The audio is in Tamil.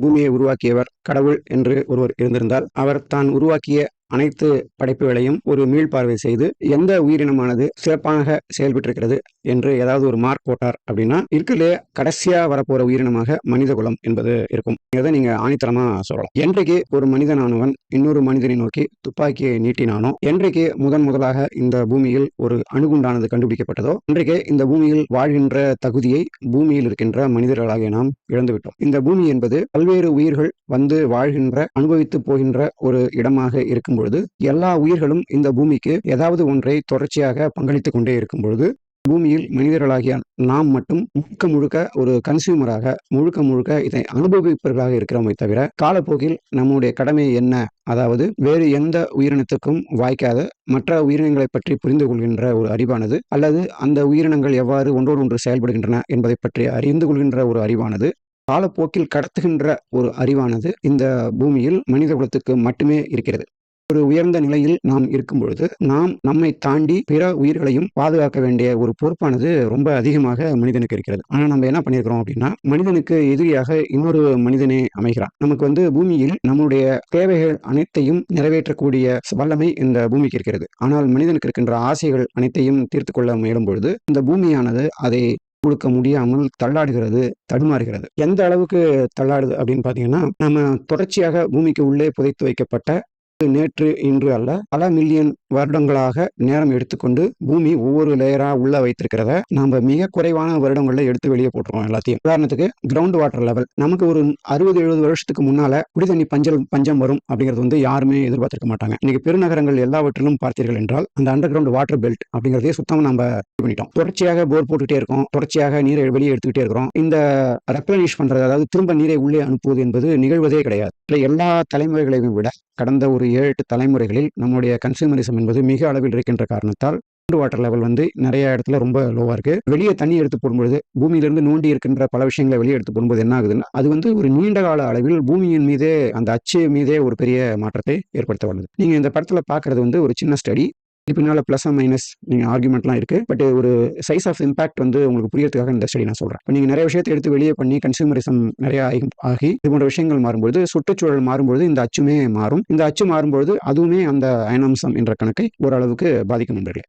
பூமியை உருவாக்கியவர் கடவுள் என்று ஒருவர் இருந்திருந்தால் அவர் தான் உருவாக்கிய அனைத்து படைப்புகளையும் ஒரு மீள்பார்வை செய்து எந்த உயிரினமானது சிறப்பாக செயல்பட்டிருக்கிறது என்று ஏதாவது ஒரு மார்க் போட்டார் அப்படின்னா இருக்கிறதுலே கடைசியா வரப்போற உயிரினமாக மனித குலம் என்பது இருக்கும். இதை நீங்க ஆணித்தரமா சொல்லலாம். என்றைக்கு ஒரு மனிதனானவன் இன்னொரு மனிதனை நோக்கி துப்பாக்கியை நீட்டினானோ என்றைக்கு முதன் முதலாக இந்த பூமியில் ஒரு அணுகுண்டானது கண்டுபிடிக்கப்பட்டதோ அன்றைக்கே இந்த பூமியில் வாழ்கின்ற தகுதியை பூமியில் இருக்கின்ற மனிதர்களாகிய நாம் இழந்துவிட்டோம். இந்த பூமி என்பது பல்வேறு உயிர்கள் வந்து வாழ்கின்ற அனுபவித்து போகின்ற ஒரு இடமாக இருக்கும் பொழுது எல்லா உயிர்களும் இந்த பூமிக்கு ஏதாவது ஒன்றை தொடர்ச்சியாக பங்களித்துக் கொண்டே இருக்கும் பொழுது பூமியில் மனிதர்களாகிய நாம் மட்டும் முழுக்க முழுக்க ஒரு கன்சியூமராக முழுக்க முழுக்க இதை அனுபவிப்பவர்களாக இருக்கிறோமே தவிர காலப்போக்கில் நம்முடைய கடமை என்ன? அதாவது வேறு எந்த உயிரினத்துக்கும் வாய்க்காத. மற்ற உயிரினங்களை பற்றி புரிந்து கொள்கின்ற ஒரு அறிவானது அல்லது அந்த உயிரினங்கள் எவ்வாறு ஒன்றோடு ஒன்று செயல்படுகின்றன என்பதை பற்றி அறிந்து கொள்கின்ற ஒரு அறிவானது காலப்போக்கில் கடத்துகின்ற ஒரு அறிவானது இந்த பூமியில் மனித குலத்துக்கு மட்டுமே இருக்கிறது. ஒரு உயர்ந்த நிலையில் நாம் இருக்கும் பொழுது நாம் நம்மை தாண்டி பிற உயிர்களையும் பாதுகாக்க வேண்டிய ஒரு பொறுப்பானது ரொம்ப அதிகமாக மனிதனுக்கு இருக்கிறது. ஆனா நம்ம என்ன பண்ணியிருக்கிறோம் அப்படின்னா மனிதனுக்கு எதிரியாக இன்னொரு மனிதனே அமைகிறான். நமக்கு வந்து பூமியில் நம்முடைய தேவைகள் அனைத்தையும் நிறைவேற்றக்கூடிய வல்லமை இந்த பூமிக்கு இருக்கிறது. ஆனால் மனிதனுக்கு இருக்கின்ற ஆசைகள் அனைத்தையும் தீர்த்து கொள்ள முயலும் பொழுது இந்த பூமியானது அதை கொடுக்க முடியாமல் தள்ளாடுகிறது தடுமாறுகிறது. எந்த அளவுக்கு தள்ளாடுது அப்படின்னு பாத்தீங்கன்னா நம்ம தொடர்ச்சியாக பூமிக்கு உள்ளே புதைத்து வைக்கப்பட்ட நேற்று இன்று அல்ல பல மில்லியன் வருடங்களாக நேரம் எடுத்துக்கொண்டு பூமி ஒவ்வொரு லேயரா உள்ள வைத்திருக்கிறத நம்ம மிக குறைவான வருடங்கள்ல எடுத்து வெளியே போட்டுருவோம் எல்லாத்தையும். உதாரணத்துக்கு கிரவுண்ட் வாட்டர் லெவல் நமக்கு ஒரு அறுபது எழுபது வருஷத்துக்கு முன்னால குடி தண்ணி பஞ்சல் பஞ்சம் வரும் அப்படிங்கிறது வந்து யாருமே எதிர்பார்த்திருக்க மாட்டாங்க. இன்னைக்கு பெருநகரங்கள் எல்லாவற்றிலும் பார்த்தீர்கள் என்றால் அந்த அண்டர் கிரவுண்ட் வாட்டர் பெல்ட் அப்படிங்கிறதே சுத்தம் நம்ம இது பண்ணிட்டோம். தொடர்ச்சியாக போர் போட்டுட்டே இருக்கோம். தொடர்ச்சியாக நீரை வெளியே எடுத்துக்கிட்டே இருக்கிறோம். இந்த ரெப்ளனிஷ் பண்றது அதாவது திரும்ப நீரை உள்ளே அனுப்புவது என்பது நிகழ்வதே கிடையாது. எல்லா தலைமுறைகளையும் விட கடந்த ஒரு ஏழு எட்டு தலைமுறைகளில் நம்முடைய கன்சியூமரிசம் என்பது மிக அளவில் இருக்கின்ற காரணத்தால் கிரவுண்ட் வாட்டர் லெவல் வந்து நிறைய இடத்துல ரொம்ப லோவா இருக்கு. வெளியே தண்ணி எடுத்து போடும்பொழுது பூமியிலிருந்து நோண்டி இருக்கின்ற பல விஷயங்களை வெளியே எடுத்து போடும்போது என்ன ஆகுதுன்னா அது வந்து ஒரு நீண்ட கால அளவில் பூமியின் மீதே அந்த அச்சு மீதே ஒரு பெரிய மாற்றத்தை ஏற்படுத்த வந்தது நீங்க இந்த படத்துல பாக்குறது வந்து ஒரு சின்ன ஸ்டடி இது ப்ளஸ் பிளஸ் மைனஸ் நீங்கள் ஆர்குமெண்ட்லாம் இருக்கு. பட் ஒரு சைஸ் ஆஃப் இம்பாக்ட் வந்து உங்களுக்கு புரியறதுக்காக இந்த ஸ்டடி நான் சொல்கிறேன் நீங்கள் நிறைய விஷயத்தை எடுத்து வெளியே பண்ணி கன்சூமரிசம் நிறைய ஆகி- ஆகி இது போன்ற விஷயங்கள் மாறும்போது சுற்றுச்சூழல் மாறும்போது இந்த அச்சுமே மாறும். இந்த அச்சு மாறும்பொழுது அதுவுமே அந்த அயனாம்சம் என்ற கணக்கை ஓரளவுக்கு பாதிக்கும் நண்பர்களே.